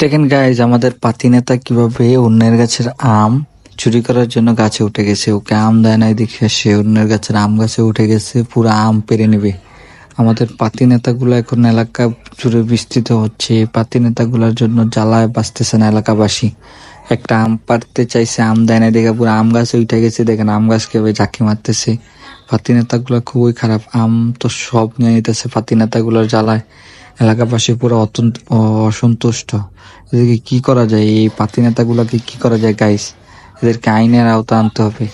দেখেন গাইজ আমাদের পাতি নেতা কীভাবে অন্যের গাছের আম চুরি করার জন্য গাছে উঠে গেছে। ওকে আম দেয় নাই দেখে সে অন্যের গাছের আম গাছে উঠে গেছে, পুরো আম পেরে নেবে। আমাদের পাতি নেতাগুলো এখন এলাকা জুড়ে বিস্তৃত হচ্ছে। পাতি নেতাগুলোর জন্য জ্বালায় বাঁচতেছে না এলাকাবাসী। একটা আম পারতে চাইছে, আম দেয় না দেখে পুরো আম গাছে উঠে গেছে। দেখেন আম গাছ কীভাবে ঝাঁকি মারতেছে। পাতি নেতাগুলো খুবই খারাপ, আম তো সব নিয়ে নিতেছে পাতি নেতাগুলোর জ্বালায়। এলাকাবাসী পুরো অত্যন্ত অসন্তুষ্ট। এদেরকে কি করা যায়? এই পাতি নেতাগুলোকে কি করা যায়? গাইস এদেরকে আইনের আওতা আনতে হবে।